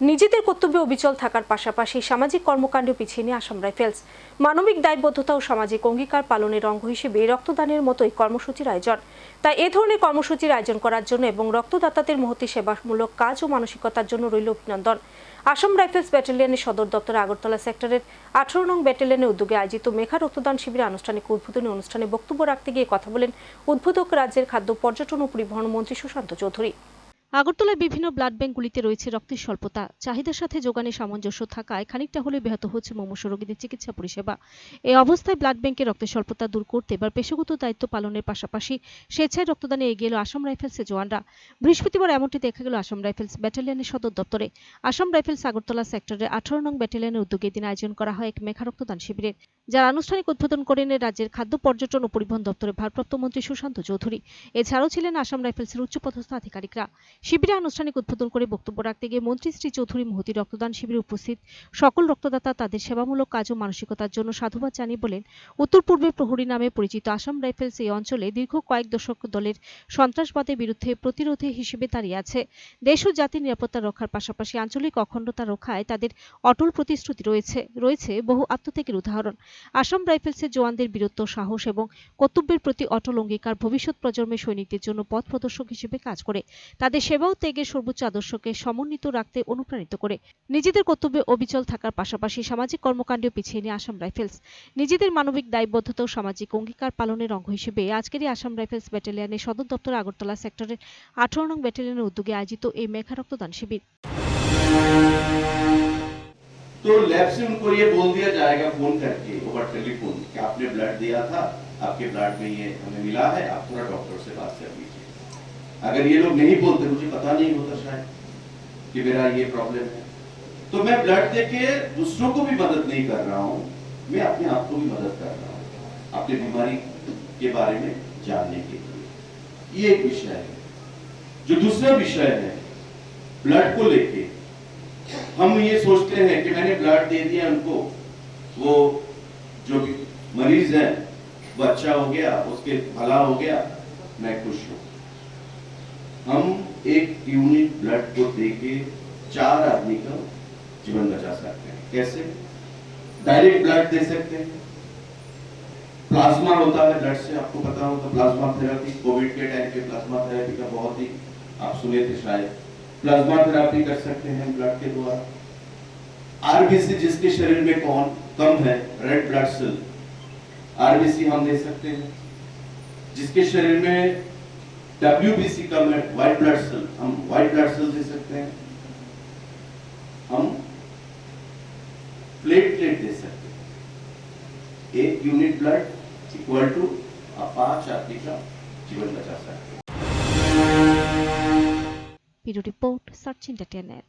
নিজেদের কর্তব্যে অবিচল থাকার পাশাপাশি সামাজিক কর্মকাণ্ড পিছিয়ে নিয়ে আসাম রাইফেলস। মানবিক দায়বদ্ধতা ও সামাজিক অঙ্গীকার পালনের অঙ্গ হিসেবে রক্তদানের মতো এই কর্মসূচির আয়োজন। তাই এ ধরনের কর্মসূচির আয়োজন করার জন্য এবং রক্তদাতাদের মহতি সেবামূলক কাজ ও মানসিকতার জন্য রইল অভিনন্দন। আসাম রাইফেলস ব্যাটালিয়নের সদর দপ্তর আগরতলা সেক্টরের আঠারো নং ব্যাটালিয়নের উদ্যোগে আয়োজিত মেঘা রক্তদান শিবিরে আনুষ্ঠানিক উদ্বোধনী অনুষ্ঠানে বক্তব্য রাখতে গিয়ে কথা বলেন উদ্বোধক রাজ্যের খাদ্য পর্যটন ও পরিবহন মন্ত্রী সুশান্ত চৌধুরী। আগরতলায় বিভিন্ন ব্লাড ব্যাংকগুলিতে রয়েছে রক্তের স্বল্পতা। চাহিদার সাথে যোগানে সামঞ্জস্য থাকায় খানিকটা হলে ব্যাহত হচ্ছে মুমূর্ষ রোগীদের চিকিৎসা পরিষেবা। এই অবস্থায় ব্লাড ব্যাংকের রক্তের স্বল্পতা দূর করতে এবার পেশাগত দায়িত্ব পালনের পাশাপাশি স্বেচ্ছায় রক্তদানে এগিয়ে এলো আসাম রাইফেলসের জওয়ানরা। বৃহস্পতিবার এমনটি দেখা গেল আসাম রাইফেলস ব্যাটালিয়নের সদর দপ্তরে। আসাম রাইফেলস আগরতলা সেক্টরের আঠারো নং ব্যাটালিয়নের উদ্যোগে দিন আয়োজন করা হয় এক মেঘা রক্তদান শিবিরের যার আনুষ্ঠানিক উদ্বোধন করেন রাজ্যের খাদ্য, পর্যটন ও পরিবহন দপ্তরের ভারপ্রাপ্ত মন্ত্রী সুশান্ত চৌধুরী। এছাড়াও ছিলেন আসাম রাইফেলসের উচ্চপদস্থ আধিকারিকরা। শিবিরে আনুষ্ঠানিক উদ্বোধন করে বক্তব্য রাখতে গিয়ে মন্ত্রী শ্রী চৌধুরী মহতি রক্তদান শিবিরে উপস্থিত। সকল রক্তদাতা তাদের সেবামূলক কাজ ও মানসিকতার জন্য সাধুবাদ জানিয়ে বলেন, উত্তর পূর্বে প্রহরী নামে পরিচিত আসাম রাইফেলস এই অঞ্চলে দীর্ঘ কয়েক দশক দলের সন্ত্রাসবাদের বিরুদ্ধে প্রতিরোধী হিসেবে দাঁড়িয়ে আছে। দেশ ও জাতির নিরাপত্তা রক্ষার পাশাপাশি আঞ্চলিক অখণ্ডতা রক্ষায় তাদের অটল প্রতিশ্রুতি রয়েছে রয়েছে বহু আত্মত্যাগের উদাহরণ। আসাম রাইফেলসের জওয়ানদের বীরত্ব, সাহস এবং কর্তব্যের প্রতি অটল অঙ্গীকার ভবিষ্যৎ প্রজন্মের সৈনিকদের জন্য পথ প্রদর্শক হিসেবে কাজ করে। তাদের সেবা ও ত্যাগের সর্বোচ্চ আদর্শকে সমন্বিত রাখতে অনুপ্রাণিত করে নিজেদের কর্তব্যে অবিচল থাকার পাশাপাশি সামাজিক কর্মকাণ্ডে পিছিয়ে নিয়ে আসাম রাইফেলস নিজেদের মানবিক দায়বদ্ধতা ও সামাজিক অঙ্গীকার পালনের অঙ্গ হিসেবে আজকেরই আসাম রাইফেলস ব্যাটালিয়নের সদর দপ্তর আগরতলা সেক্টরের আঠারো নং ব্যাটালিয়নের উদ্যোগে আয়োজিত এই মেঘা রক্তদান শিবির तो लैब से उनको ये बोल दिया जाएगा फोन करके ओवर टेलीफोन कि आपने ब्लड दिया था आपके ब्लड में ये हमें मिला है आप थोड़ा डॉक्टर से बात कर लीजिए अगर ये लोग नहीं बोलते, मुझे पता नहीं होता शायद कि मेरा ये प्रॉब्लम है। तो मैं ब्लड दे के दूसरों को भी मदद नहीं कर रहा हूँ, मैं अपने आप को भी मदद कर रहा हूँ, अपनी बीमारी के बारे में जानने के लिए। ये एक विषय है। जो दूसरा विषय है ब्लड को लेके, हम ये सोचते हैं कि मैंने ब्लड दे दिया उनको, वो जो मरीज़ है अच्छा हो गया, उसके भला हो गया, मैं खुश हूँ। हम एक यूनिट ब्लड को दे के चार आदमी का जीवन बचा सकते हैं। कैसे? डायरेक्ट ब्लड दे सकते हैं। प्लाज्मा होता है ब्लड से आपको पता होगा प्लाज्मा थेरेपी कोविड के टाइम पे प्लाज्मा थेरेपी का बहुत ही, आप सुने थे शायद। प्लाज्मा थेरेपी कर सकते हैं ब्लड के द्वारा। आरबीसी जिसके शरीर में कौन कम है रेड ब्लड सेल आरबीसी हम दे सकते हैं। जिसके शरीर में WBC कम है व्हाइट ब्लड सेल हम व्हाइट ब्लड सेल दे सकते हैं। हम प्लेटलेट दे सकते हैं। एक यूनिट ब्लड इक्वल टू पाँच आदमी का जीवन बचा सकते हैं। रिपोर्ट, सचिन डटेनेट